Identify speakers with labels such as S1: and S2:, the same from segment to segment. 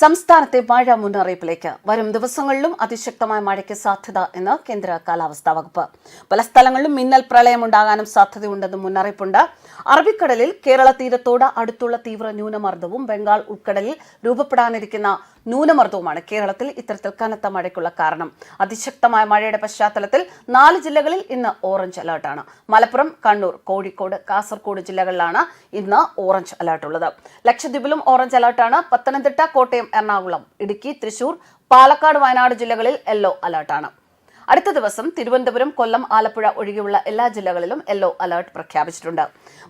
S1: സംസ്ഥാനത്തെ മഴ മുന്നറിയിപ്പിലേക്ക്. വരും ദിവസങ്ങളിലും അതിശക്തമായ മഴയ്ക്ക് സാധ്യത എന്ന് കേന്ദ്ര കാലാവസ്ഥാ വകുപ്പ്. പല സ്ഥലങ്ങളിലും മിന്നൽ പ്രളയമുണ്ടാകാനും സാധ്യതയുണ്ടെന്ന് മുന്നറിയിപ്പുണ്ട്. അറബിക്കടലിൽ കേരള തീരത്തോട് അടുത്തുള്ള തീവ്ര ന്യൂനമർദ്ദവും ബംഗാൾ ഉൾക്കടലിൽ രൂപപ്പെടാനിരിക്കുന്ന ന്യൂനമർദ്ദവുമാണ് കേരളത്തിൽ ഇത്തരത്തിൽ കനത്ത മഴയ്ക്കുള്ള കാരണം. അതിശക്തമായ മഴയുടെ പശ്ചാത്തലത്തിൽ നാല് ജില്ലകളിൽ ഇന്ന് ഓറഞ്ച് അലർട്ടാണ്. മലപ്പുറം കണ്ണൂർ കോഴിക്കോട് കാസർഗോഡ് ജില്ലകളിലാണ് ഇന്ന് ഓറഞ്ച് അലർട്ട് ഉള്ളത് ലക്ഷദ്വീപിലും ഓറഞ്ച് അലർട്ടാണ്. പത്തനംതിട്ട കോട്ടയം എറണാകുളം ഇടുക്കി തൃശൂർ പാലക്കാട് വയനാട് ജില്ലകളിൽ യെല്ലോ അലർട്ടാണ്. അടുത്ത ദിവസം തിരുവനന്തപുരം കൊല്ലം ആലപ്പുഴ ഒഴികെയുള്ള എല്ലാ ജില്ലകളിലും യെല്ലോ അലർട്ട് പ്രഖ്യാപിച്ചിട്ടുണ്ട്.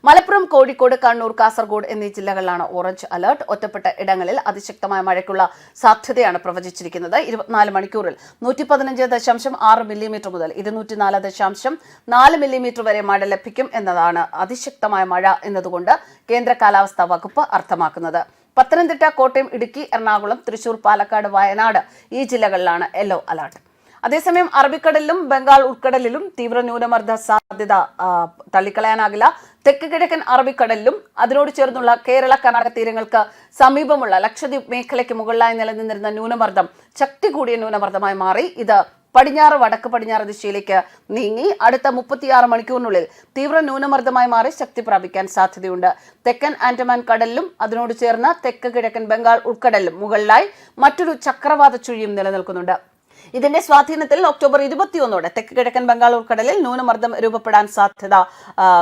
S1: മലപ്പുറം കോഴിക്കോട് കണ്ണൂർ കാസർഗോഡ് എന്നീ ജില്ലകളിലാണ് ഓറഞ്ച് അലർട്ട്. ഒറ്റപ്പെട്ട ഇടങ്ങളിൽ അതിശക്തമായ മഴയ്ക്കുള്ള സാധ്യതയാണ് പ്രവചിച്ചിരിക്കുന്നത്. ഇരുപത്തിനാല് മണിക്കൂറിൽ നൂറ്റി പതിനഞ്ച് ദശാംശം ആറ് മില്ലിമീറ്റർ മുതൽ ഇരുന്നൂറ്റി നാല് ദശാംശം നാല് മില്ലിമീറ്റർ വരെ മഴ ലഭിക്കും എന്നതാണ് അതിശക്തമായ മഴ എന്നതുകൊണ്ട് കേന്ദ്ര കാലാവസ്ഥാ വകുപ്പ് അർത്ഥമാക്കുന്നത്. പത്തനംതിട്ട കോട്ടയം ഇടുക്കി എറണാകുളം തൃശൂർ പാലക്കാട് വയനാട് ഈ ജില്ലകളിലാണ് യെല്ലോ അലർട്ട്. അതേസമയം അറബിക്കടലിലും ബംഗാൾ ഉൾക്കടലിലും തീവ്ര ന്യൂനമർദ്ദ സാധ്യത തള്ളിക്കളയാനാകില്ല. തെക്ക് കിഴക്കൻ അറബിക്കടലിലും അതിനോട് ചേർന്നുള്ള കേരള കർണാടക തീരങ്ങൾക്ക് സമീപമുള്ള ലക്ഷദ്വീപ് മേഖലയ്ക്ക് മുകളിലായി നിലനിന്നിരുന്ന ന്യൂനമർദ്ദം ശക്തി കൂടിയ ന്യൂനമർദ്ദമായി മാറി. ഇത് പടിഞ്ഞാറ് വടക്ക് പടിഞ്ഞാറ് ദിശയിലേക്ക് നീങ്ങി അടുത്ത മുപ്പത്തിയാറ് മണിക്കൂറിനുള്ളിൽ തീവ്ര ന്യൂനമർദ്ദമായി മാറി ശക്തി പ്രാപിക്കാൻ സാധ്യതയുണ്ട്. തെക്കൻ ആൻഡമാൻ കടലിലും അതിനോട് ചേർന്ന തെക്ക് കിഴക്കൻ ബംഗാൾ ഉൾക്കടലിലും മുകളിലായി മറ്റൊരു ചക്രവാത ചുഴിയും നിലനിൽക്കുന്നുണ്ട്. ഇതിന്റെ സ്വാധീനത്തിൽ ഒക്ടോബർ ഇരുപത്തിയൊന്നോടെ തെക്ക് കിഴക്കൻ ബംഗാൾ ഉൾക്കടലിൽ ന്യൂനമർദ്ദം രൂപപ്പെടാൻ സാധ്യത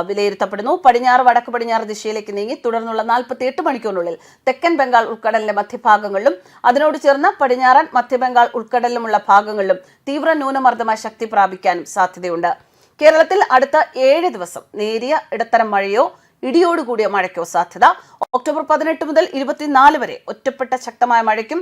S1: വിലയിരുത്തപ്പെടുന്നു. പടിഞ്ഞാറ് വടക്ക് പടിഞ്ഞാറ് ദിശയിലേക്ക് നീങ്ങി തുടർന്നുള്ള നാൽപ്പത്തി എട്ട് മണിക്കൂറിനുള്ളിൽ തെക്കൻ ബംഗാൾ ഉൾക്കടലിന്റെ മധ്യഭാഗങ്ങളിലും അതിനോട് ചേർന്ന് പടിഞ്ഞാറൻ മധ്യബംഗാൾ ഉൾക്കടലിലുമുള്ള ഭാഗങ്ങളിലും തീവ്ര ന്യൂനമർദ്ദമായി ശക്തി പ്രാപിക്കാനും സാധ്യതയുണ്ട്. കേരളത്തിൽ അടുത്ത ഏഴ് ദിവസം നേരിയ ഇടത്തരം മഴയോ ഇടിയോടുകൂടിയ മഴയ്ക്കോ സാധ്യത. ഒക്ടോബർ പതിനെട്ട് മുതൽ ഇരുപത്തിനാല് വരെ ഒറ്റപ്പെട്ട ശക്തമായ മഴയ്ക്കും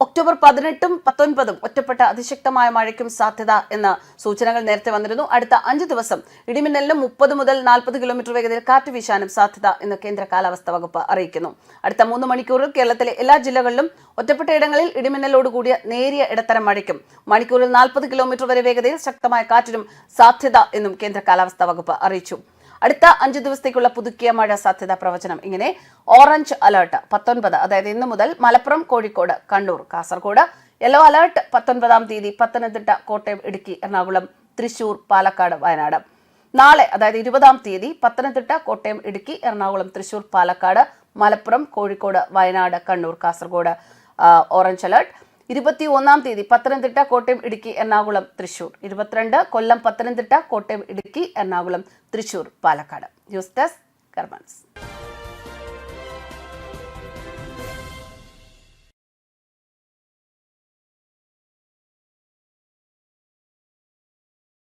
S1: ഒക്ടോബർ പതിനെട്ടും പത്തൊൻപതും ഒറ്റപ്പെട്ട അതിശക്തമായ മഴയ്ക്കും സാധ്യത എന്ന സൂചനകൾ നേരത്തെ വന്നിരുന്നു. അടുത്ത അഞ്ച് ദിവസം ഇടിമിന്നലിനും മുപ്പത് മുതൽ നാൽപ്പത് കിലോമീറ്റർ വേഗതയിൽ കാറ്റ് വീശാനും സാധ്യത എന്ന് കേന്ദ്ര കാലാവസ്ഥാ വകുപ്പ് അറിയിക്കുന്നു. അടുത്ത മൂന്ന് മണിക്കൂറിൽ കേരളത്തിലെ എല്ലാ ജില്ലകളിലും ഒറ്റപ്പെട്ട ഇടങ്ങളിൽ ഇടിമിന്നലോടുകൂടിയ നേരിയ ഇടത്തരം മഴയ്ക്കും മണിക്കൂറിൽ നാൽപ്പത് കിലോമീറ്റർ വരെ വേഗതയിൽ ശക്തമായ കാറ്റിനും സാധ്യത എന്നും കേന്ദ്ര കാലാവസ്ഥാ വകുപ്പ് അറിയിച്ചു. അടുത്ത അഞ്ച് ദിവസത്തേക്കുള്ള പുതുക്കിയ മഴ സാധ്യത പ്രവചനം. ഇങ്ങനെ ഓറഞ്ച് അലർട്ട് പത്തൊൻപത് അതായത് ഇന്ന് മുതൽ മലപ്പുറം കോഴിക്കോട് കണ്ണൂർ കാസർഗോഡ് യെല്ലോ അലർട്ട് പത്തൊൻപതാം തീയതി പത്തനംതിട്ട കോട്ടയം ഇടുക്കി എറണാകുളം തൃശൂർ പാലക്കാട് വയനാട്. നാളെ അതായത് ഇരുപതാം തീയതി പത്തനംതിട്ട കോട്ടയം ഇടുക്കി എറണാകുളം തൃശൂർ പാലക്കാട് മലപ്പുറം കോഴിക്കോട് വയനാട് കണ്ണൂർ കാസർഗോഡ്. Orange alert. ഇരുപത്തി ഒന്നാം തീയതി പത്തനംതിട്ട കോട്ടയം ഇടുക്കി എറണാകുളം തൃശൂർ. ഇരുപത്തിരണ്ട് കൊല്ലം പത്തനംതിട്ട കോട്ടയം ഇടുക്കി എറണാകുളം തൃശൂർ പാലക്കാട്. News desk കർമൻസ്.